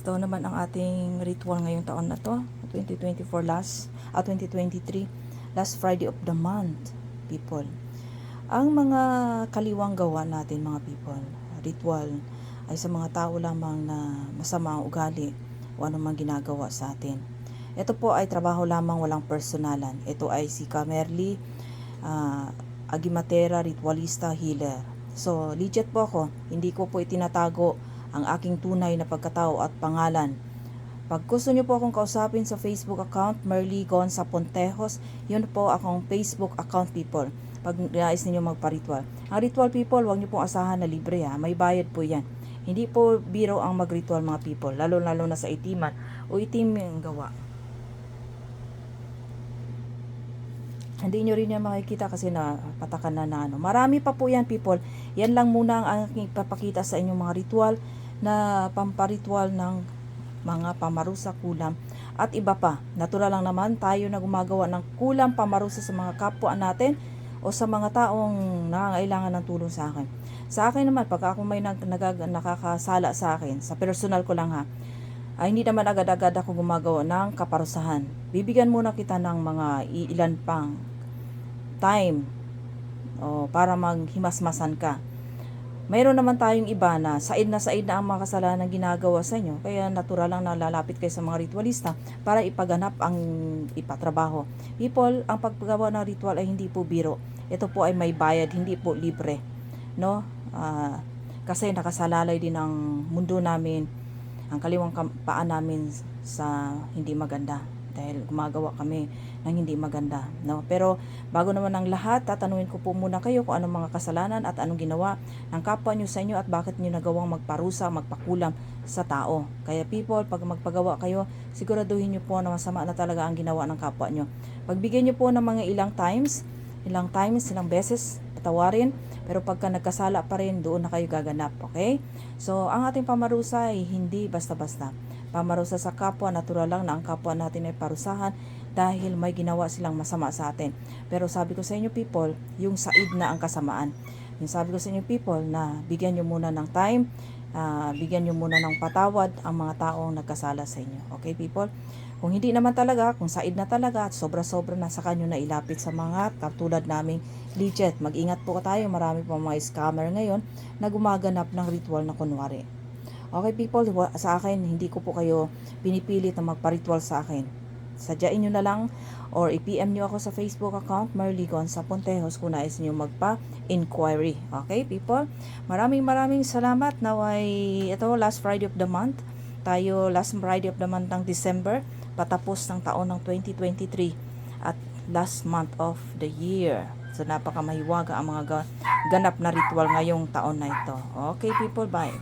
Ito naman ang ating ritual ngayong taon na to, 2024 last, at 2023, last Friday of the month, people. Ang mga kaliwang gawa natin, mga people, ritual, ay sa mga tao lamang na masama ang ugali o anumang ginagawa sa atin. Ito po ay trabaho lamang walang personalan. Ito ay si Camerly ah, Agimatera Ritualista Healer. So, legit po ako. Hindi ko po itinatago ang aking tunay na pagkatao at pangalan. Pag gusto niyo po akong kausapin sa Facebook account, Merly Gonza Pontejos, yun po akong Facebook account people. Pag nais ninyo magpa-ritual. Ang ritual people, huwag niyo pong asahan na libre ha. May bayad po yan. Hindi po biro ang mag-ritual mga people, lalo-lalo na sa itiman o itim yung gawa. Hindi nyo rin yan makikita kasi na patakan na na ano. Marami pa po yan people. Yan lang muna ang aking papakita sa inyong mga ritual na pamparitual ng mga pamarusa kulam at iba pa. Natural lang naman tayo na gumagawa ng kulam pamarusa sa mga kapwa natin o sa mga taong nangangailangan ng tulong sa akin. Sa akin naman, pag ako may nag, nagag, nakakasala sa akin, sa personal ko lang ha, ay hindi naman agad-agad ako gumagawa ng kaparusahan. Bibigyan muna kita ng mga ilan pang time o para maghimasmasan ka. Mayroon naman tayong iba na said na said na ang mga kasalanan ginagawa sa inyo. Kaya natural lang na lalapit kayo sa mga ritualista para ipaganap ang ipatrabaho. People, ang paggawa ng ritual ay hindi po biro. Ito po ay may bayad, hindi po libre. No? Ah, kasi nakasalalay din ang mundo namin, ang kaliwang paan namin sa hindi maganda dahil gumagawa kami ng hindi maganda no? Pero bago naman ang lahat tatanungin ko po muna kayo kung anong mga kasalanan at anong ginawa ng kapwa nyo sa inyo at bakit nyo nagawang magparusa magpakulam sa tao. Kaya people pag magpagawa kayo siguraduhin nyo po na masama na talaga ang ginawa ng kapwa nyo pagbigyan nyo po ng mga ilang times ilang times ilang beses patawarin. Pero pagka nagkasala pa rin doon na kayo gaganap okay? So ang ating pamarusa ay hindi basta-basta pamarusa sa kapwa, natural lang na ang kapwa natin ay parusahan dahil may ginawa silang masama sa atin. Pero sabi ko sa inyo people, yung said na ang kasamaan. Yung sabi ko sa inyo people na bigyan nyo muna ng time, ah, bigyan nyo muna ng patawad ang mga taong nagkasala sa inyo. Okay people? Kung hindi naman talaga, kung said na talaga at sobra-sobra na sa kanyo na ilapit sa mga katulad naming legit. Mag-ingat po tayo, marami po mga scammer ngayon na gumaganap ng ritual na kunwari. Okay people, sa akin, hindi ko po kayo pinipilit na magpa-ritual sa akin. Sadyain nyo na lang or i-PM nyo ako sa Facebook account Marley Gonza Pontejos kung nais nyo magpa-inquiry. Okay people? Maraming maraming salamat. Now ay ito last Friday of the month. Tayo last Friday of the month ng December. Patapos ng taon ng 2023 at last month of the year. So napakamahiwaga ang mga ga- ganap na ritual ngayong taon na ito. Okay people, bye.